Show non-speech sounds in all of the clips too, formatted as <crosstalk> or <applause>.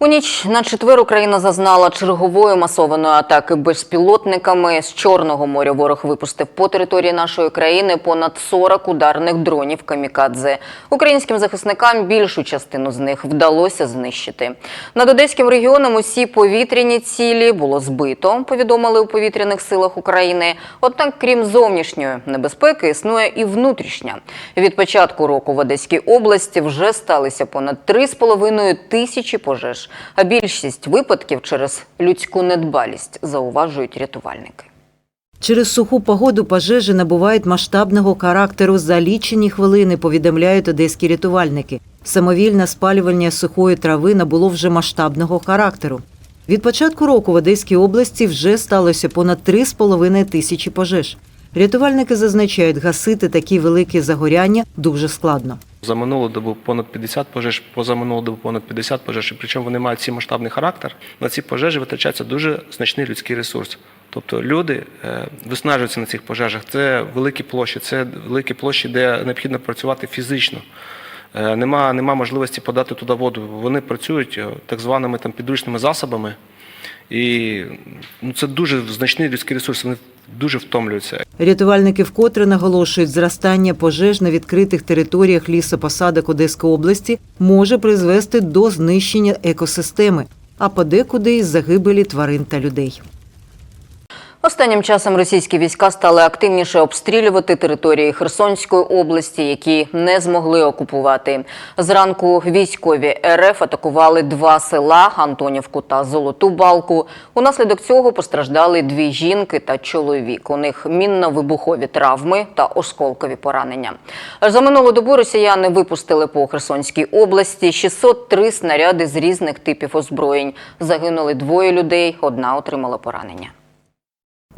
У ніч на четвер Україна зазнала чергової масованої атаки безпілотниками. З Чорного моря ворог випустив по території нашої країни понад 40 ударних дронів камікадзе. Українським захисникам більшу частину з них вдалося знищити. Над Одеським регіоном усі повітряні цілі було збито, повідомили у повітряних силах України. Однак, крім зовнішньої небезпеки, існує і внутрішня. Від початку року в Одеській області вже сталися понад 3,5 тисячі пожеж, а більшість випадків через людську недбалість, зауважують рятувальники. Через суху погоду пожежі набувають масштабного характеру за лічені хвилини, повідомляють одеські рятувальники. Самовільне спалювання сухої трави набуло вже масштабного характеру. Від початку року в Одеській області вже сталося понад 3,5 тисячі пожеж. Рятувальники зазначають, гасити такі великі загоряння дуже складно. За минулу добу понад 50 пожеж, поза минулу добу понад 50 пожеж. Причому вони мають ці масштабний характер. На ці пожежі витрачається дуже значний людський ресурс. Тобто люди е, виснажуються на цих пожежах. Це великі площі, це великі площі, де необхідно працювати фізично. Е, Нема, нема можливості подати туди воду. Вони працюють е, так званими там підручними засобами. І ну, це дуже значний людський ресурс. Вони дуже втомлюються. Рятувальники вкотре наголошують, зростання пожеж на відкритих територіях лісопосадок Одеської області може призвести до знищення екосистеми, а подекуди із загибелі тварин та людей. Останнім часом російські війська стали активніше обстрілювати території Херсонської області, які не змогли окупувати. Зранку військові РФ атакували два села Антонівку та Золоту Балку. Унаслідок цього постраждали дві жінки та чоловік. У них мінно-вибухові травми та осколкові поранення. За минулу добу росіяни випустили по Херсонській області 603 снаряди з різних типів озброєнь. Загинули двоє людей, одна отримала поранення.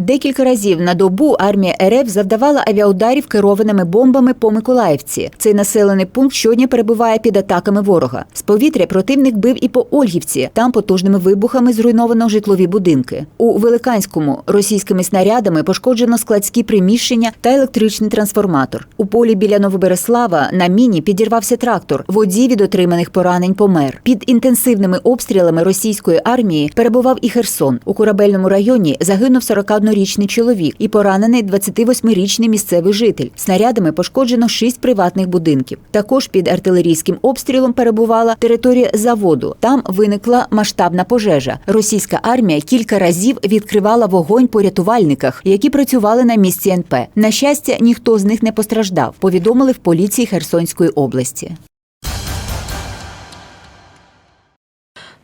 Декілька разів на добу армія РФ завдавала авіаударів керованими бомбами по Миколаївці. Цей населений пункт щодня перебуває під атаками ворога. З повітря противник бив і по Ольгівці. Там потужними вибухами зруйновано житлові будинки. У Великанському російськими снарядами пошкоджено складські приміщення та електричний трансформатор. У полі біля Новобереслава на міні підірвався трактор. Водій від отриманих поранень помер. Під інтенсивними обстрілами російської армії перебував і Херсон. У корабельному районі загинув 41-річний чоловік і поранений 28-річний місцевий житель. Снарядами пошкоджено шість приватних будинків. Також під артилерійським обстрілом перебувала територія заводу. Там виникла масштабна пожежа. Російська армія кілька разів відкривала вогонь по рятувальниках, які працювали на місці НП. На щастя, ніхто з них не постраждав. Повідомили в поліції Херсонської області.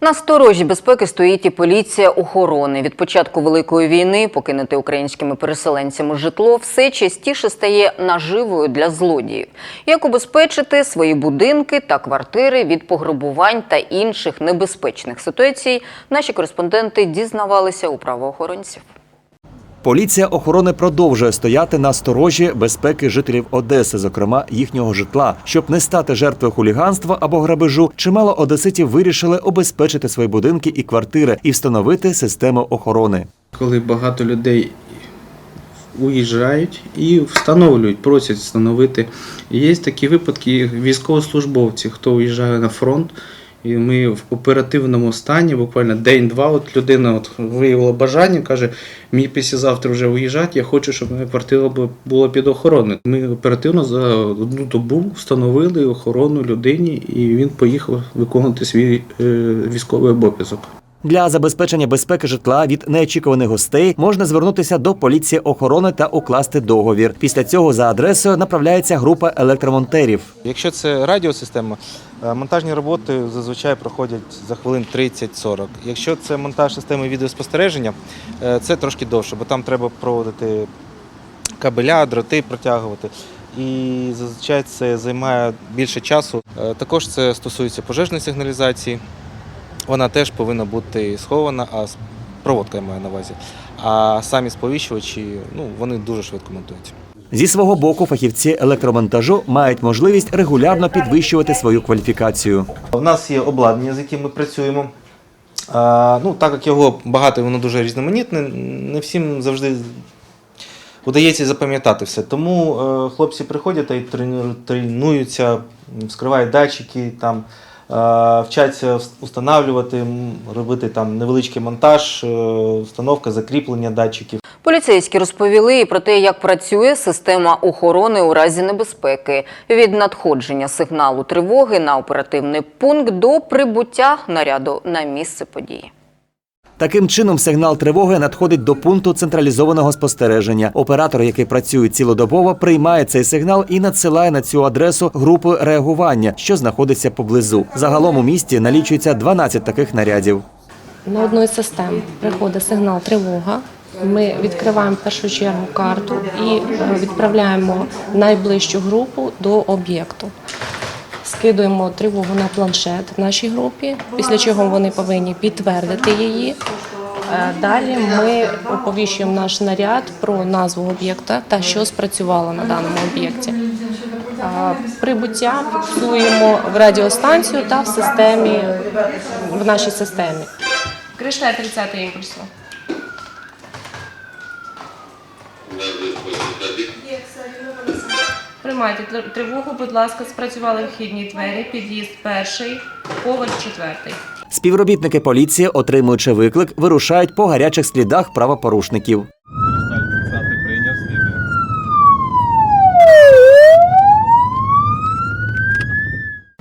На сторожі безпеки стоїть і поліція охорони. Від початку великої війни покинути українськими переселенцями житло все частіше стає наживою для злодіїв. Як убезпечити свої будинки та квартири від пограбувань та інших небезпечних ситуацій, наші кореспонденти дізнавалися у правоохоронців. Поліція охорони продовжує стояти на сторожі безпеки жителів Одеси, зокрема їхнього житла. Щоб не стати жертвою хуліганства або грабежу, чимало одеситів вирішили обезпечити свої будинки і квартири і встановити систему охорони. коли багато людей уїжджають і встановлюють, просять встановити. Є такі випадки військовослужбовці, хто уїжджає на фронт. І ми в оперативному стані, буквально день-два, от людина от виявила бажання, каже, мій післязавтра вже виїжджати, я хочу, щоб моя квартира була під охороною. Ми оперативно за одну добу встановили охорону людині, і він поїхав виконувати свій е, військовий обов'язок. Для забезпечення безпеки житла від неочікуваних гостей можна звернутися до поліції охорони та укласти договір. Після цього за адресою направляється група електромонтерів. Якщо це радіосистема, е, монтажні роботи зазвичай проходять за хвилин 30-40. Якщо це монтаж системи відеоспостереження, е, це трошки довше, бо там треба проводити кабеля, дроти протягувати. І зазвичай це займає більше часу. Е, Також це стосується пожежної сигналізації. Вона теж повинна бути схована, а проводка я маю на увазі. А самі сповіщувачі, ну вони дуже швидко монтуються. Зі свого боку, фахівці електромонтажу мають можливість регулярно підвищувати свою кваліфікацію. У нас є обладнання, з яким ми працюємо. А, ну, так як його багато воно дуже різноманітне, не всім завжди удається запам'ятати все. Тому е, хлопці приходять та й тренуються, вскривають датчики, там, вчаться вс- встановлювати, робити там невеличкий монтаж, е, установка, закріплення датчиків. Поліцейські розповіли і про те, як працює система охорони у разі небезпеки від надходження сигналу тривоги на оперативний пункт до прибуття наряду на місце події. Таким чином, сигнал тривоги надходить до пункту централізованого спостереження. Оператор, який працює цілодобово, приймає цей сигнал і надсилає на цю адресу групи реагування, що знаходиться поблизу. Загалом у місті налічується 12 таких нарядів. На одну із систем приходить сигнал тривога. Ми відкриваємо в першу чергу карту і е, відправляємо найближчу групу до об'єкту. Скидуємо тривогу на планшет в нашій групі, після чого вони повинні підтвердити її. Е, Далі ми оповіщуємо наш наряд про назву об'єкта та що спрацювало на даному об'єкті. Е, Прибуття фіксуємо в радіостанцію та в системі в нашій системі. Кришта 30 імпульсу. Приймайте тривогу, будь ласка, спрацювали вхідні двері, під'їзд перший, поверх четвертий. Співробітники поліції, отримуючи виклик, вирушають по гарячих слідах правопорушників.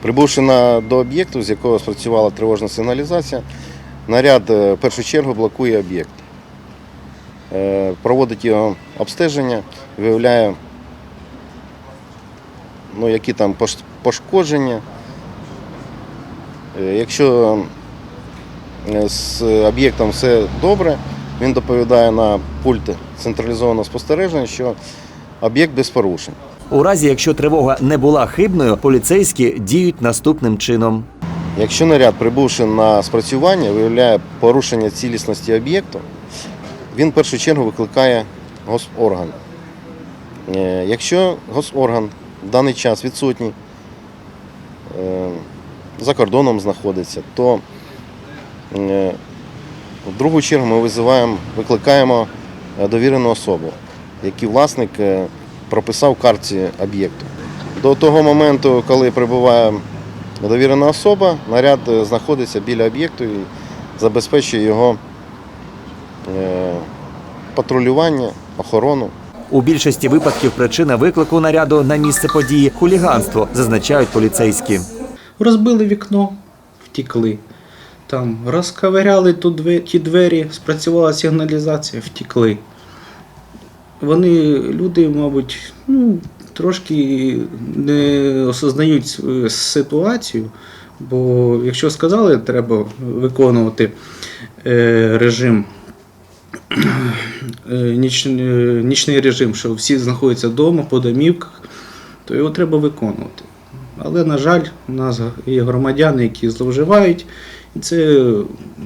Прибувши на, до об'єкту, з якого спрацювала тривожна сигналізація, наряд е, в першу чергу блокує об'єкт. Е, Проводить його обстеження, виявляє, ну, які там пошкодження. Е, Якщо е, з об'єктом все добре, він доповідає на пульт централізованого спостереження, що об'єкт без порушень. У разі, якщо тривога не була хибною, поліцейські діють наступним чином. Якщо наряд, прибувши на спрацювання, виявляє порушення цілісності об'єкту, він в першу чергу викликає госорган. Е, Якщо госорган в даний час відсутній, е, за кордоном знаходиться, то е, в другу чергу ми визиваємо, викликаємо е, довірену особу, який власник прописав карті об'єкту. До того моменту, коли прибуває довірена особа, наряд знаходиться біля об'єкту і забезпечує його патрулювання, охорону. У більшості випадків причина виклику наряду на місце події хуліганство, зазначають поліцейські. Розбили вікно, втікли. Там розковиряли ті двері, спрацювала сигналізація, втікли. Вони, люди, мабуть, ну, трошки не осознають ситуацію, бо якщо сказали, треба виконувати е, режим, е, е, <clears throat> нічний режим, що всі знаходяться вдома, по домівках, то його треба виконувати. Але, на жаль, у нас є громадяни, які зловживають. І це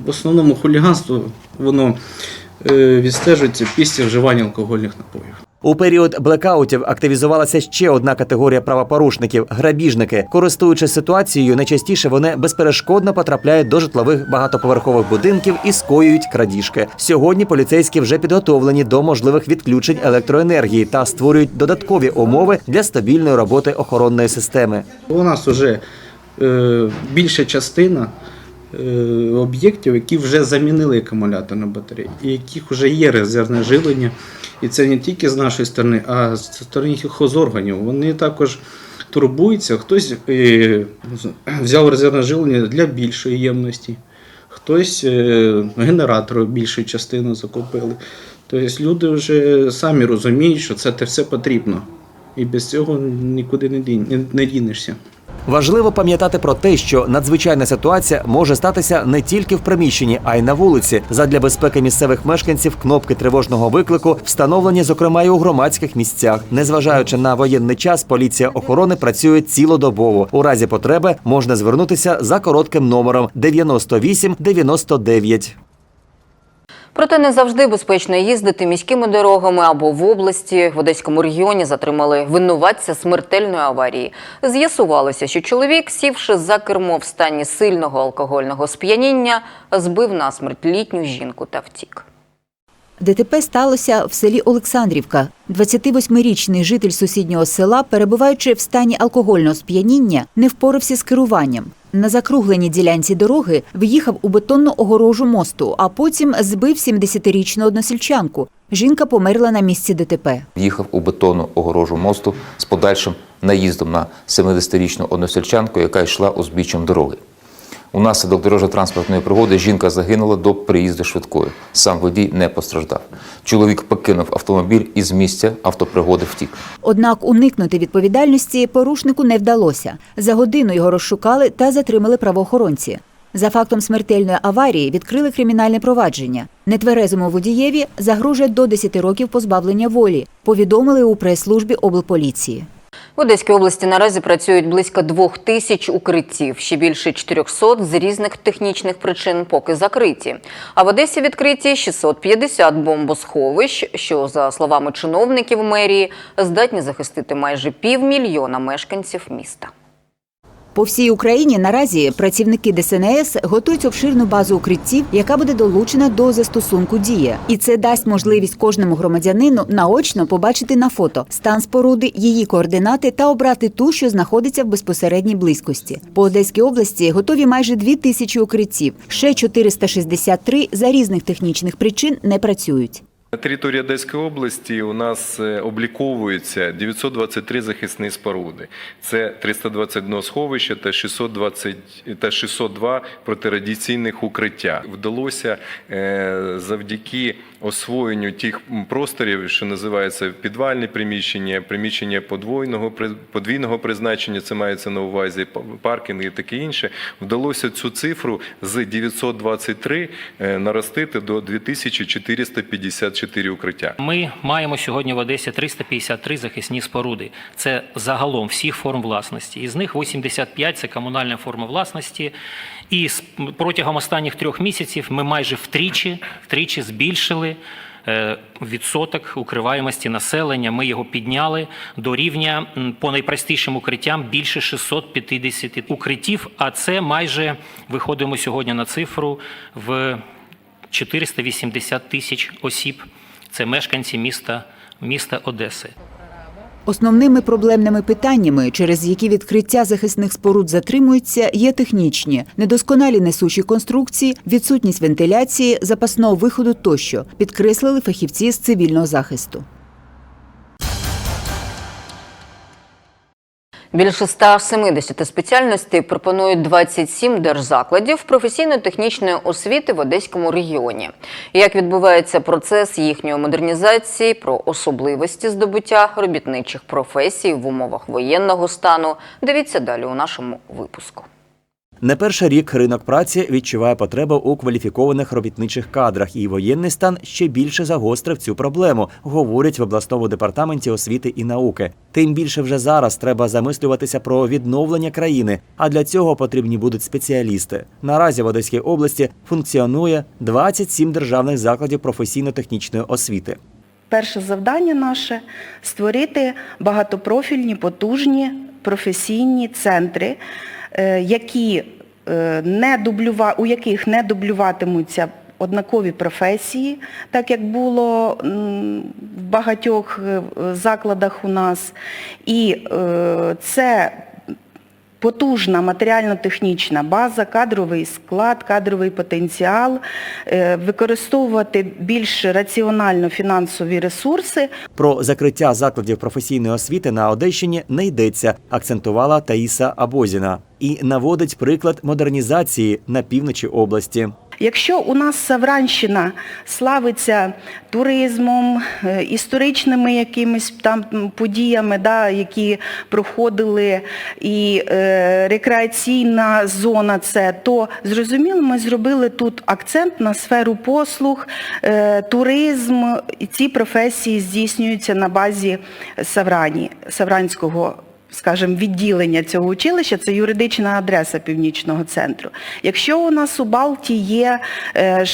в основному хуліганство, воно е, відстежується після вживання алкогольних напоїв. У період блекаутів активізувалася ще одна категорія правопорушників грабіжники. Користуючись ситуацією, найчастіше вони безперешкодно потрапляють до житлових багатоповерхових будинків і скоюють крадіжки. Сьогодні поліцейські вже підготовлені до можливих відключень електроенергії та створюють додаткові умови для стабільної роботи охоронної системи. У нас вже е, більша частина об'єктів, які вже замінили акумуляторні батареї, і яких вже є резервне живлення. І це не тільки з нашої сторони, а з сторони хозорганів. Вони також турбуються. Хтось е, взяв резервне живлення для більшої ємності, хтось е, генератор більшу частину закупили. Тобто люди вже самі розуміють, що це все потрібно. І без цього нікуди не дінешся. Важливо пам'ятати про те, що надзвичайна ситуація може статися не тільки в приміщенні, а й на вулиці. Задля безпеки місцевих мешканців кнопки тривожного виклику встановлені, зокрема, і у громадських місцях. Незважаючи на воєнний час, поліція охорони працює цілодобово. У разі потреби можна звернутися за коротким номером 98 99. Проте не завжди безпечно їздити міськими дорогами або в області. В Одеському регіоні затримали винуватця смертельної аварії. З'ясувалося, що чоловік, сівши за кермо в стані сильного алкогольного сп'яніння, збив насмерть літню жінку та втік. ДТП сталося в селі Олександрівка. 28-річний житель сусіднього села, перебуваючи в стані алкогольного сп'яніння, не впорався з керуванням. На закругленій ділянці дороги в'їхав у бетонну огорожу мосту, а потім збив 70-річну односельчанку. Жінка померла на місці ДТП. В'їхав у бетонну огорожу мосту з подальшим наїздом на 70-річну односельчанку, яка йшла узбіччям дороги. Унаслідок дорожньо-транспортної пригоди жінка загинула до приїзду швидкої. Сам водій не постраждав. Чоловік покинув автомобіль і з місця автопригоди втік. Однак уникнути відповідальності порушнику не вдалося. За годину його розшукали та затримали правоохоронці. За фактом смертельної аварії відкрили кримінальне провадження. Нетверезому водієві загрожує до 10 років позбавлення волі. Повідомили у прес-службі облполіції. В Одеській області наразі працюють близько двох тисяч укриттів. Ще більше 400 з різних технічних причин поки закриті. А в Одесі відкриті 650 бомбосховищ, що, за словами чиновників мерії, здатні захистити майже півмільйона мешканців міста. По всій Україні наразі працівники ДСНС готують обширну базу укриттів, яка буде долучена до застосунку дія. І це дасть можливість кожному громадянину наочно побачити на фото стан споруди, її координати та обрати ту, що знаходиться в безпосередній близькості. По Одеській області готові майже дві тисячі укриттів. Ще 463 за різних технічних причин не працюють. На території Одеської області у нас е, обліковується 923 захисні споруди. Це 321 сховище та 620 та 602 протирадіаційних укриття. Вдалося е, завдяки освоєнню тих просторів, що називається підвальні приміщення, приміщення подвойного подвійного призначення. Це мається на увазі паркінги і таке інше. Вдалося цю цифру з 923 е, наростити до 2454 укриття. Ми маємо сьогодні в Одесі 353 захисні споруди. Це загалом всіх форм власності. Із них 85 – це комунальна форма власності. І протягом останніх трьох місяців ми майже втричі, втричі збільшили е, відсоток укриваємості населення. Ми його підняли до рівня по найпростішим укриттям більше 650 укриттів. А це майже виходимо сьогодні на цифру в 480 тисяч осіб. Це мешканці міста, міста Одеси. Основними проблемними питаннями, через які відкриття захисних споруд затримуються, є технічні, недосконалі несучі конструкції, відсутність вентиляції, запасного виходу тощо, підкреслили фахівці з цивільного захисту. Більше 170 спеціальностей пропонують 27 держзакладів професійно-технічної освіти в Одеському регіоні. Як відбувається процес їхньої модернізації, про особливості здобуття робітничих професій в умовах воєнного стану, дивіться далі у нашому випуску. Не перший рік ринок праці відчуває потребу у кваліфікованих робітничих кадрах, і воєнний стан ще більше загострив цю проблему, говорять в обласному департаменті освіти і науки. Тим більше вже зараз треба замислюватися про відновлення країни, а для цього потрібні будуть спеціалісти. Наразі в Одеській області функціонує 27 державних закладів професійно-технічної освіти. Перше завдання наше створити багатопрофільні, потужні професійні центри, які е, не дублюва, у яких не дублюватимуться однакові професії, так як було в багатьох е, закладах у нас. І е, це потужна матеріально-технічна база, кадровий склад, кадровий потенціал, е, використовувати більш раціонально фінансові ресурси. Про закриття закладів професійної освіти на Одещині не йдеться, акцентувала Таїса Абозіна і наводить приклад модернізації на півночі області. Якщо у нас Савранщина славиться туризмом, е, історичними якимись там подіями, да, які проходили, і е, рекреаційна зона це, то зрозуміло, ми зробили тут акцент на сферу послуг, е, туризм, і ці професії здійснюються на базі Саврані, Савранського скажімо, відділення цього училища це юридична адреса північного центру. Якщо у нас у Балті є е,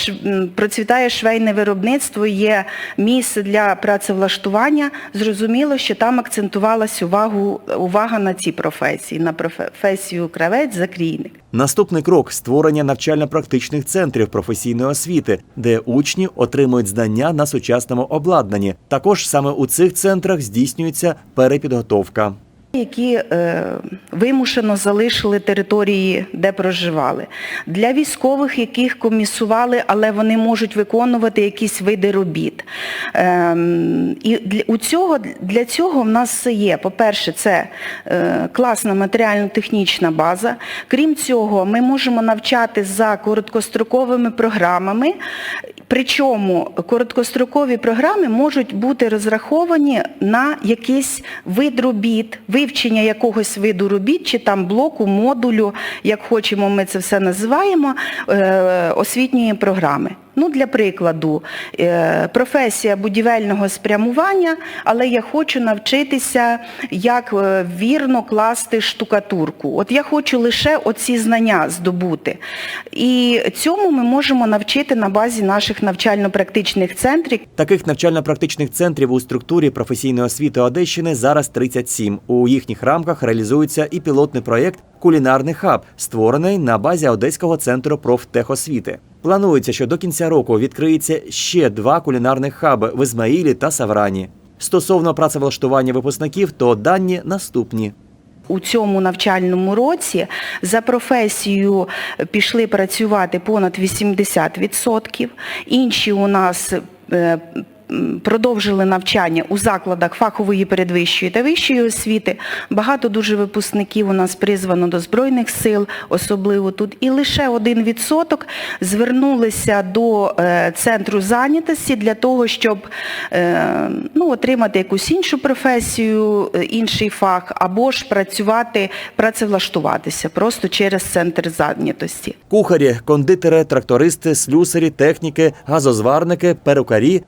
процвітає швейне виробництво, є місце для працевлаштування, зрозуміло, що там акцентувалась увагу, увага на ці професії, на професію кравець, закрійник. Наступний крок створення навчально-практичних центрів професійної освіти, де учні отримують знання на сучасному обладнанні. Також саме у цих центрах здійснюється перепідготовка. Які е, вимушено залишили території, де проживали. Для військових, яких комісували, але вони можуть виконувати якісь види робіт. Ем, і для, у цього, для цього в нас є. По-перше, це е, класна матеріально-технічна база. Крім цього, ми можемо навчати за короткостроковими програмами, Причому короткострокові програми можуть бути розраховані на якийсь вид робіт, вивчення якогось виду робіт, чи там блоку, модулю, як хочемо ми це все називаємо, е, освітньої програми. Ну, для прикладу, е, професія будівельного спрямування, але я хочу навчитися, як е, вірно класти штукатурку. От я хочу лише оці знання здобути. І цьому ми можемо навчити на базі наших навчально-практичних центрів. Таких навчально-практичних центрів у структурі професійної освіти Одещини зараз 37. У їхніх рамках реалізується і пілотний проєкт Кулінарний хаб, створений на базі Одеського центру профтехосвіти. Планується, що до кінця року відкриється ще два кулінарних хаби в Ізмаїлі та Саврані. Стосовно працевлаштування випускників, то дані наступні. У цьому навчальному році за професією пішли працювати понад 80%. Інші у нас е, продовжили навчання у закладах фахової передвищої та вищої освіти. Багато дуже випускників у нас призвано до Збройних сил, особливо тут. І лише 1% звернулися до е, центру зайнятості для того, щоб е, ну, отримати якусь іншу професію, е, інший фах, або ж працювати, працевлаштуватися просто через центр зайнятості. Кухарі, кондитери, трактористи, слюсарі, техніки, газозварники, перукарі,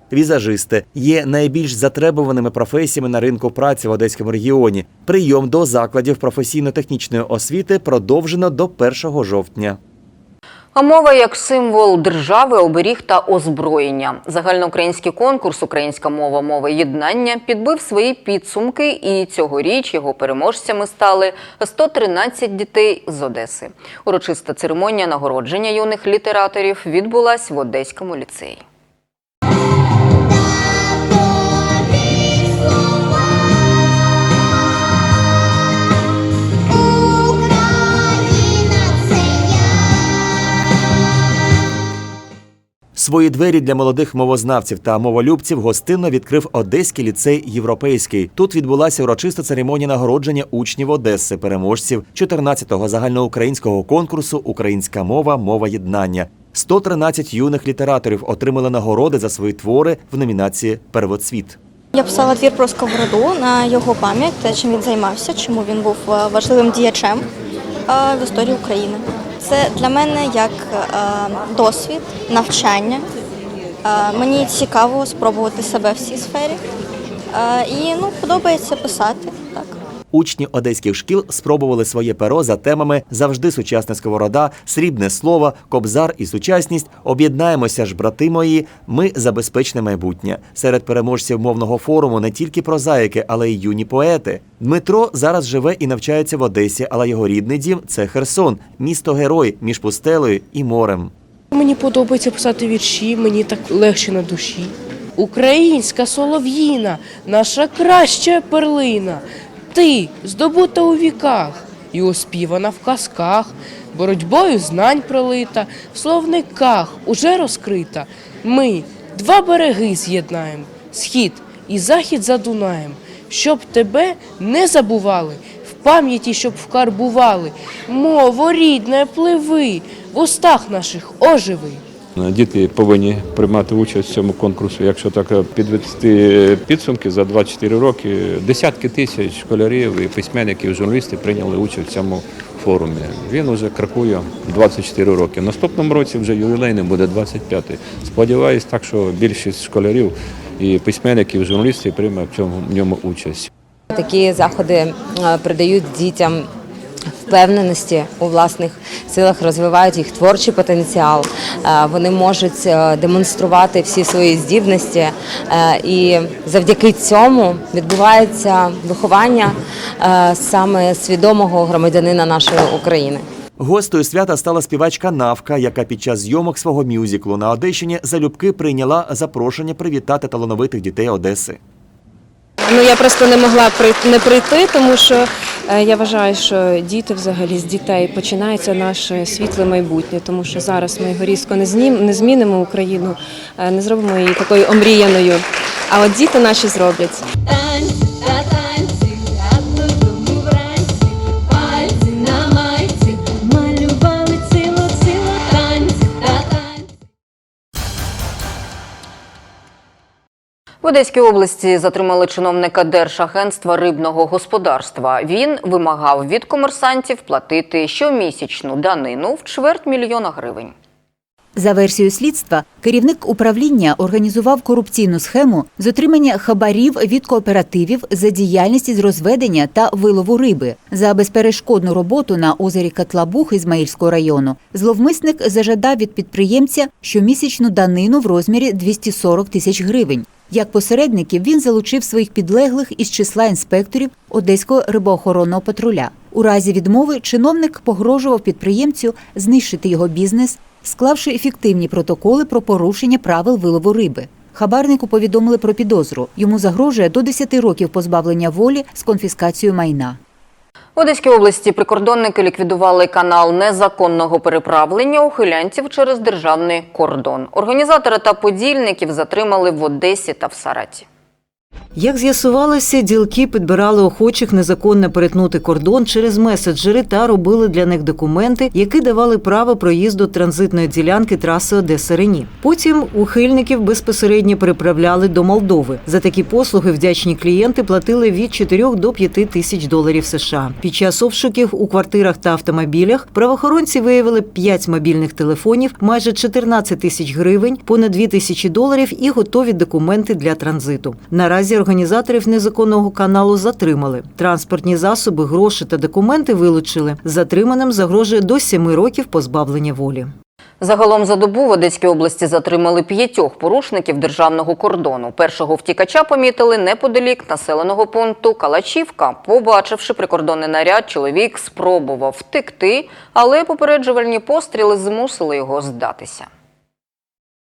візажисти є найбільш затребуваними професіями на ринку праці в Одеському регіоні. Прийом до закладів професійно-технічної освіти продовжено до 1 жовтня. А мова як символ держави, оберіг та озброєння. Загальноукраїнський конкурс Українська мова мови єднання підбив свої підсумки, і цьогоріч його переможцями стали 113 дітей з Одеси. Урочиста церемонія нагородження юних літераторів відбулась в Одеському ліцеї. Свої двері для молодих мовознавців та моволюбців гостинно відкрив Одеський ліцей Європейський. Тут відбулася урочиста церемонія нагородження учнів Одеси, переможців 14-го загальноукраїнського конкурсу Українська мова мова єднання. 113 юних літераторів отримали нагороди за свої твори в номінації Первоцвіт. Я писала твір про сковороду на його пам'ять, чим він займався, чому він був е, важливим діячем е, в історії України. Це для мене як е, досвід, навчання. Е, Мені цікаво спробувати себе в цій сфері. Е, І ну, подобається писати. Учні одеських шкіл спробували своє перо за темами завжди сучасна сковорода, срібне слово, кобзар і сучасність. Об'єднаємося ж, брати мої. Ми за безпечне майбутнє. Серед переможців мовного форуму не тільки прозаїки, але й юні поети. Дмитро зараз живе і навчається в Одесі, але його рідний дім це Херсон, місто герой між пустелею і морем. Мені подобається писати вірші, мені так легше на душі. Українська солов'їна, наша краща перлина. Ти здобута у віках і оспівана в казках, боротьбою знань пролита, в словниках уже розкрита. Ми два береги з'єднаємо, схід і захід за Дунаєм, щоб тебе не забували, в пам'яті, щоб вкарбували. Мово рідне пливи, в устах наших оживи. Діти повинні приймати участь в цьому конкурсу. Якщо так підвести підсумки за 24 роки, десятки тисяч школярів і письменників, журналістів прийняли участь в цьому форумі. Він вже крокує 24 роки. В наступному році вже ювілейним буде 25-й. Сподіваюсь, так що більшість школярів і письменників, і журналістів прийме в цьому в ньому участь. такі заходи е, придають дітям впевненості у власних силах, розвивають їх творчий потенціал. Е, Вони можуть е, демонструвати всі свої здібності, е, і завдяки цьому відбувається виховання саме свідомого громадянина нашої України. Гостею свята стала співачка Навка, яка під час зйомок свого мюзиклу на Одещині залюбки прийняла запрошення привітати талановитих дітей Одеси. Ну я просто не могла не прийти, тому що е, я вважаю, що діти взагалі з дітей починається наше світле майбутнє, тому що зараз ми його різко не знім, не змінимо Україну, е, не зробимо її такою омріяною. А от діти наші зроблять. В Одеській області затримали чиновника Держагентства рибного господарства. Він вимагав від комерсантів платити щомісячну данину в чверть мільйона гривень. За версією слідства, керівник управління організував корупційну схему з отримання хабарів від кооперативів за діяльність із розведення та вилову риби. За безперешкодну роботу на озері Катлабух Ізмаїльського району зловмисник зажадав від підприємця щомісячну данину в розмірі 240 тисяч гривень. Як посередників він залучив своїх підлеглих із числа інспекторів Одеського рибоохоронного патруля. У разі відмови чиновник погрожував підприємцю знищити його бізнес, склавши ефективні протоколи про порушення правил вилову риби. Хабарнику повідомили про підозру. Йому загрожує до 10 років позбавлення волі з конфіскацією майна. В Одеській області прикордонники ліквідували канал незаконного переправлення ухилянців через державний кордон. Організатора та подільників затримали в Одесі та в Сараті. Як з'ясувалося, ділки підбирали охочих незаконно перетнути кордон через меседжери та робили для них документи, які давали право проїзду транзитної ділянки траси Одеса Рені. Потім ухильників безпосередньо переправляли до Молдови. За такі послуги вдячні клієнти платили від 4 до 5 тисяч доларів США. Під час обшуків у квартирах та автомобілях правоохоронці виявили 5 мобільних телефонів, майже 14 тисяч гривень, понад 2 тисячі доларів і готові документи для транзиту. Наразі організаторів незаконного каналу затримали. Транспортні засоби, гроші та документи вилучили. Затриманим загрожує до 7 років позбавлення волі. Загалом за добу в Одеській області затримали п'ятьох порушників державного кордону. Першого втікача помітили неподалік населеного пункту Калачівка. Побачивши прикордонний наряд, чоловік спробував втекти, але попереджувальні постріли змусили його здатися.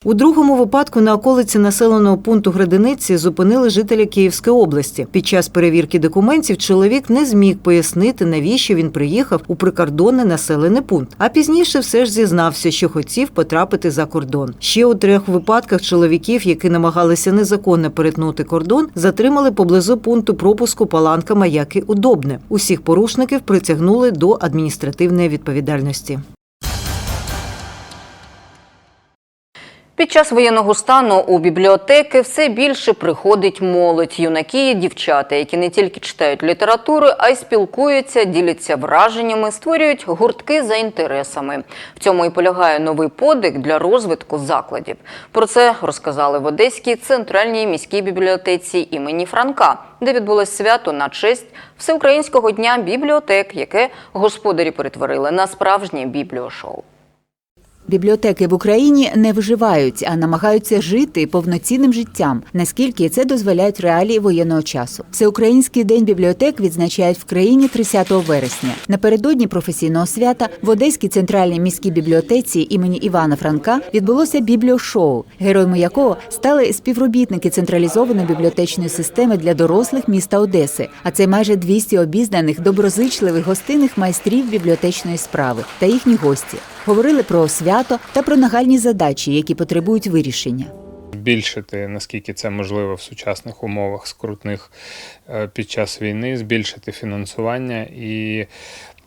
У другому випадку на околиці населеного пункту Градиниці зупинили жителя Київської області. Під час перевірки документів чоловік не зміг пояснити, навіщо він приїхав у прикордонний населений пункт. А пізніше все ж зізнався, що хотів потрапити за кордон. Ще у трьох випадках чоловіків, які намагалися незаконно перетнути кордон, затримали поблизу пункту пропуску Паланка Маяки Удобне. Усіх порушників притягнули до адміністративної відповідальності. Під час воєнного стану у бібліотеки все більше приходить молодь, юнаки і дівчата, які не тільки читають літературу, а й спілкуються, діляться враженнями, створюють гуртки за інтересами. В цьому і полягає новий подик для розвитку закладів. Про це розказали в Одеській центральній міській бібліотеці імені Франка, де відбулось свято на честь Всеукраїнського дня бібліотек, яке господарі перетворили на справжнє бібліошоу. Бібліотеки в Україні не виживають, а намагаються жити повноцінним життям, наскільки це дозволяють реалії воєнного часу. Всеукраїнський день бібліотек відзначають в країні 30 вересня. Напередодні професійного свята в Одеській центральній міській бібліотеці імені Івана Франка відбулося бібліошоу, героями якого стали співробітники централізованої бібліотечної системи для дорослих міста Одеси. А це майже 200 обізнаних, доброзичливих гостинних майстрів бібліотечної справи та їхні гості. Говорили про свято та про нагальні задачі, які потребують вирішення. збільшити, наскільки це можливо в сучасних умовах скрутних е, під час війни, збільшити фінансування і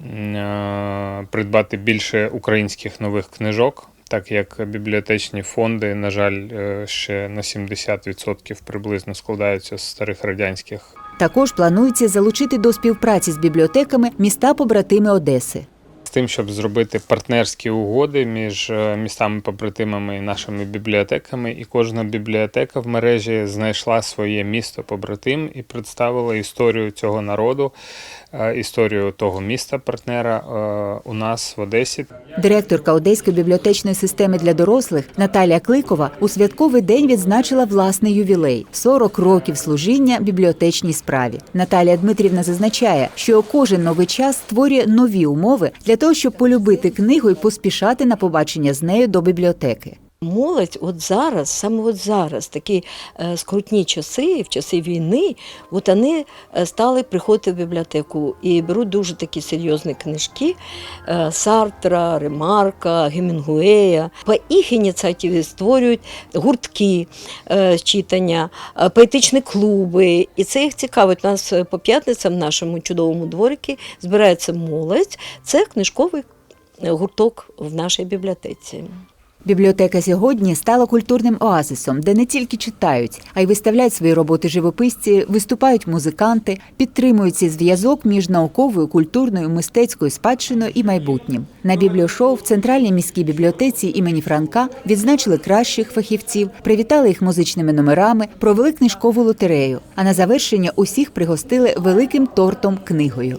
е, придбати більше українських нових книжок. Так як бібліотечні фонди, на жаль, е, ще на 70% приблизно складаються з старих радянських Також планується залучити до співпраці з бібліотеками міста побратими Одеси. З тим, щоб зробити партнерські угоди між е, містами-побратимами і нашими бібліотеками. І кожна бібліотека в мережі знайшла своє місто побратим і представила історію цього народу, е, історію того міста-партнера е, у нас в Одесі. Директорка Одеської бібліотечної системи для дорослих Наталія Кликова у святковий день відзначила власний ювілей 40 років служіння бібліотечній справі. Наталія Дмитрівна зазначає, що кожен новий час створює нові умови для того, щоб полюбити книгу і поспішати на побачення з нею до бібліотеки. Молодь, от зараз, саме от зараз, такі е, скрутні часи, в часи війни, от вони е, стали приходити в бібліотеку і беруть дуже такі серйозні книжки е, Сартра, Ремарка, Гемінгуея. По їх ініціативі створюють гуртки читання, поетичні клуби. І це їх цікавить. У нас по п'ятницям в нашому чудовому дворикі збирається молодь. Це книжковий гурток в нашій бібліотеці. Бібліотека сьогодні стала культурним оазисом, де не тільки читають, а й виставляють свої роботи живописці, виступають музиканти, підтримують цей зв'язок між науковою, культурною, мистецькою спадщиною і майбутнім. На бібліошоу в центральній міській бібліотеці імені Франка відзначили кращих фахівців, привітали їх музичними номерами, провели книжкову лотерею. А на завершення усіх пригостили великим тортом книгою.